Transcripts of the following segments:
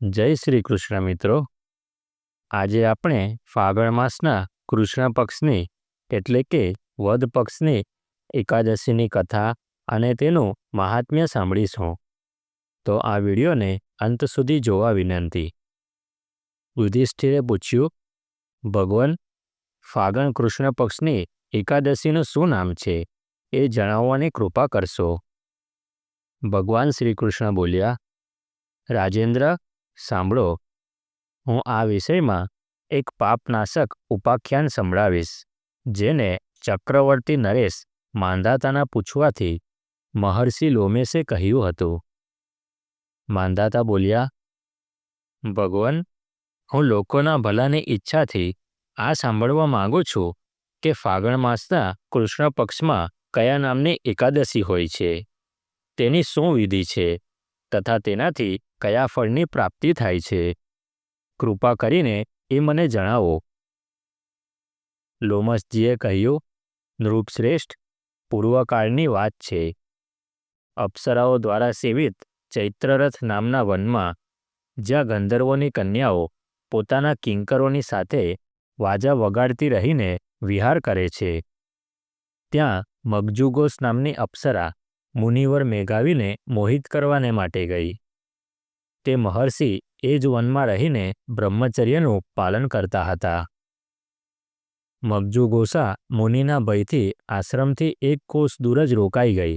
જય શ્રી કૃષ્ણ મિત્રો. આજે આપણે ફાગણ માસના કૃષ્ણ પક્ષની, એટલે કે વદ પક્ષની એકાદશીની કથા અને તેનું મહાત્મ્ય સાંભળીશું. તો આ વિડીયોને અંત સુધી જોવા વિનંતી. યુધિષ્ઠિરે પૂછ્યું, ભગવાન, ફાગણ કૃષ્ણ પક્ષની એકાદશીનું શું નામ છે? એ જણાવવાની કૃપા કરશો. ભગવાન શ્રી કૃષ્ણ બોલ્યા, રાજેન્દ્ર સાંભળો, હું આ વિષયમાં એક પાપનાશક ઉપાખ્યાન સંભળાવીશ, જેને ચક્રવર્તી નરેશ માંધાતાના પૂછવાથી મહર્ષિ લોમેશે કહ્યું હતું. માંધાતા બોલ્યા, ભગવાન, હું લોકોના ભલાની ઈચ્છાથી આ સાંભળવા માંગુ છું કે ફાગણ માસના કૃષ્ણ પક્ષમાં કયા નામની એકાદશી હોય છે? તેની શું વિધિ છે? તથા તેનાથી કયા ફળની પ્રાપ્તિ થાય છે? કૃપા કરીને એ મને જણાવો. લોમસજીએ કહ્યું, નૃપશ્રેષ્ઠ, પૂર્વકાળની વાત છે. અપ્સરાઓ દ્વારા સેવિત ચૈત્રરથ નામના વનમાં જ્યાં ગંધર્વોની કન્યાઓ પોતાના કિંકરોની સાથે વાજા વગાડતી રહીને વિહાર કરે છે. ત્યાં મગજુગોસ નામની અપ્સરા મુનિવર મેઘાવીને મોહિત કરવાને માટે ગઈ. તે મહર્ષિ એ જ વનમાં રહીને બ્રહ્મચર્યનું પાલન કરતા હતા. મગજુ ગોસા મુનિના ભયથી આશ્રમથી એક કોષ દૂર જ રોકાઈ ગઈ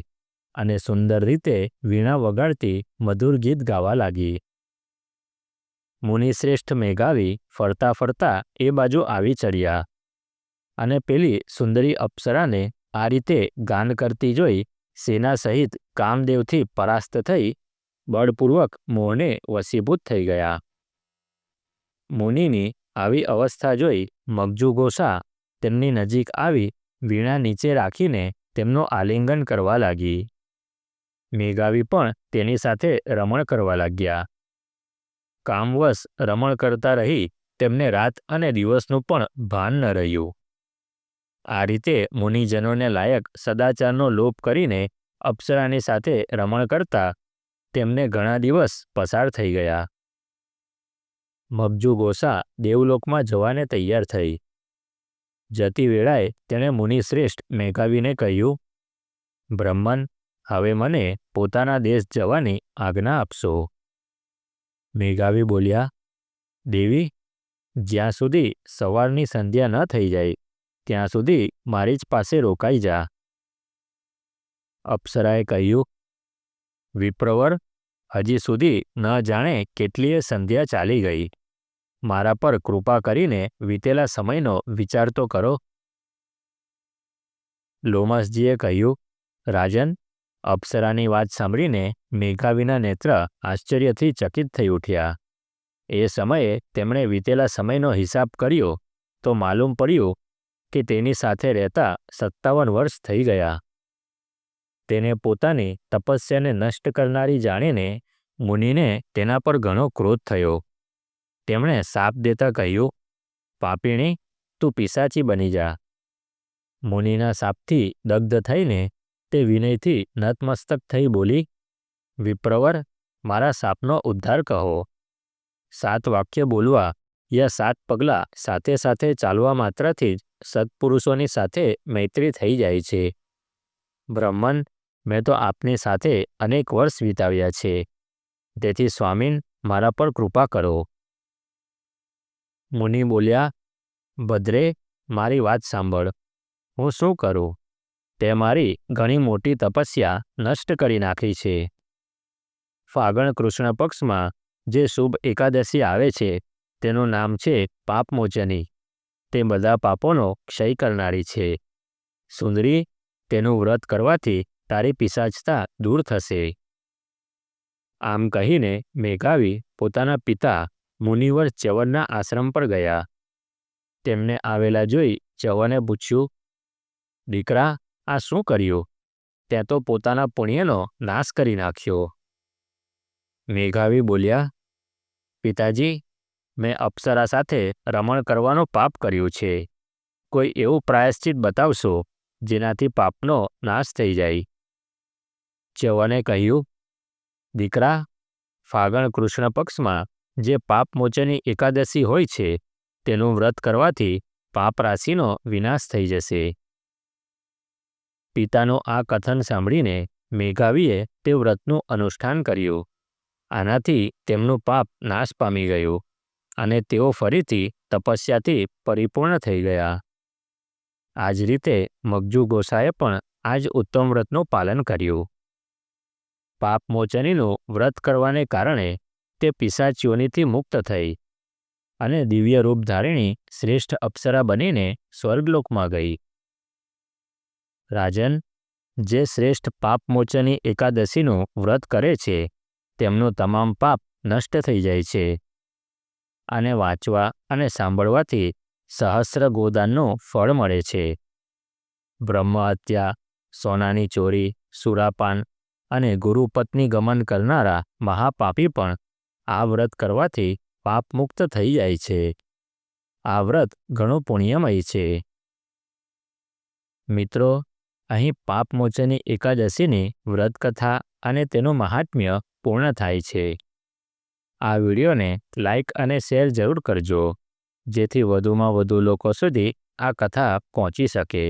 અને સુંદર રીતે વીણા વગાડતી મધુર ગીત ગાવા લાગી. મુનિશ્રેષ્ઠ મેઘાવી ફરતા ફરતા એ બાજુ આવી ચડ્યા અને પેલી સુંદરી અપ્સરાને આ રીતે ગાન કરતી જોઈ સેના સહિત કામદેવથી પરાસ્ત થઈ બળપૂર્વક મોહને વસીભૂત થઈ ગયા. મુનિની આવી અવસ્થા જોઈ મગજુ ગોસા તેમની નજીક આવી વીણા નીચે રાખીને તેમનો આલિંગન કરવા લાગી. મેઘાવી પણ તેની સાથે રમણ કરવા લાગ્યા. કામવશ રમણ કરતા રહી તેમને રાત અને દિવસનું પણ ભાન ન રહ્યું. આ રીતે મુનિજનોને લાયક સદાચારનો લોપ કરીને અપ્સરાની સાથે રમણ કરતા તેમને ઘણા દિવસ પસાર થઈ ગયા. મબજુ ગોસા દેવલોકમાં જવાને તૈયાર થઈ. જતી વેળાએ તેણે મુનિશ્રેષ્ઠ મેઘાવીને કહ્યું, બ્રહ્મન, હવે મને પોતાના દેશ જવાની આજ્ઞા આપશો. મેઘાવી બોલ્યા, દેવી, જ્યાં સુધી સવારની સંધ્યા ન થઈ જાય ત્યાં સુધી મારી જ પાસે રોકાઈ જા. અપ્સરાએ કહ્યું, વિપ્રવર, હજી સુધી ન જાણે કેટલીય સંધ્યા ચાલી ગઈ. મારા પર કૃપા કરીને વીતેલા સમયનો વિચાર તો કરો. લોમાસજીએ કહ્યું, રાજન, અપ્સરાની વાત સાંભળીને મેઘાવીના નેત્ર આશ્ચર્યથી ચકિત થઈ ઉઠ્યા. એ સમયે તેમણે વીતેલા સમયનો હિસાબ કર્યો તો માલુમ પડ્યું કે તેની સાથે રહેતા સત્તાવન વર્ષ થઈ ગયા. તેને પોતાની તપસ્યાને નષ્ટ કરનારી જાણીને મુનિને તેના પર ઘણો ક્રોધ થયો. તેમણે સાપ દેતા કહ્યું, પાપીણી, તું પિસાચી બની જા. મુનિના સાપથી દગ્ધ થઈને તે વિનયથી નતમસ્તક થઈ બોલી, વિપ્રવર, મારા સાપનો ઉદ્ધાર કહો. સાત વાક્ય બોલવા યા સાત પગલાં સાથે સાથે ચાલવા માત્રથી જ સત્પુરુષોની સાથે મૈત્રી થઈ જાય છે. બ્રહ્મન, મેં તો આપની સાથે અનેક વર્ષ વિતાવ્યા છે. તેથી સ્વામીન, મારા પર કૃપા કરો. મુનિ બોલ્યા, ભદ્રે, મારી વાત સાંભળ. હું શું કરું? તે મારી ઘણી મોટી તપસ્યા નષ્ટ કરી નાખી છે. ફાગણ કૃષ્ણ પક્ષમાં જે શુભ એકાદશી આવે છે, તેનું નામ છે પાપમોચની તે બધા પાપોનો ક્ષય કરનારી છે. સુંદરી, તેનું વ્રત કરવાથી તારી પિશાચતા દૂર થશે. આમ કહીને મેઘાવી પોતાના પિતા મુનિવર ચવનના આશ્રમ પર ગયા. તેમને આવેલા જોઈ ચવને પૂછ્યું, દીકરા, આ શું કર્યું? ત્યાં તો પોતાના પુણ્યનો નાશ કરી નાખ્યો. મેઘાવી બોલ્યા, પિતાજી મેં અપ્સરા સાથે રમણ કરવાનો પાપ કર્યું છે. કોઈ એવું પ્રાયશ્ચિત બતાવશો, જેનાથી પાપનો નાશ થઈ જાય. ચ્યવને કહ્યું, દીકરા, ફાગણ કૃષ્ણ પક્ષમાં જે પાપમોચની એકાદશી હોય છે, તેનું વ્રત કરવાથી પાપ રાશિનો વિનાશ થઈ જશે. પિતાનું આ કથન સાંભળીને મેઘાવીએ તે વ્રતનું અનુષ્ઠાન કર્યું. આનાથી તેમનું પાપ નાશ પામી ગયું. અને તેઓ ફરીથી તપસ્યાથી પરિપૂર્ણ થઈ ગયા. આ જ રીતે મગજુ ગોસાએ પણ આ જ ઉત્તમ વ્રતનું પાલન કર્યું. પાપમોચનીનું વ્રત કરવાને કારણે તે પિશાચીઓનીથી મુક્ત થઈ અને દિવ્ય રૂપ ધારીણી શ્રેષ્ઠ અપ્સરા બનીને સ્વર્ગલોકમાં ગઈ. રાજન, જે શ્રેષ્ઠ પાપમોચની એકાદશીનું વ્રત કરે છે, તેમનું તમામ પાપ નષ્ટ થઈ જાય છે. આને વાંચવા અને સાંભળવાથી સહસ્ર ગોદાનનું ફળ મળે છે. બ્રહ્મ હત્યા, સોનાની ચોરી, સુરાપાન અને ગુરુપત્ની ગમન કરનારા મહાપાપી પણ આ વ્રત કરવાથી પાપમુક્ત થઈ જાય છે. આ વ્રત ઘણું પુણ્યમય છે. મિત્રો, અહીં પાપમોચની એકાદશીની વ્રતકથા અને તેનું મહાત્મ્ય પૂર્ણ થાય છે. આ વિડીયોને લાઇક અને શેર જરૂર કરજો, જેથી વધુમાં વધુ લોકો સુધી આ કથા પહોંચી શકે.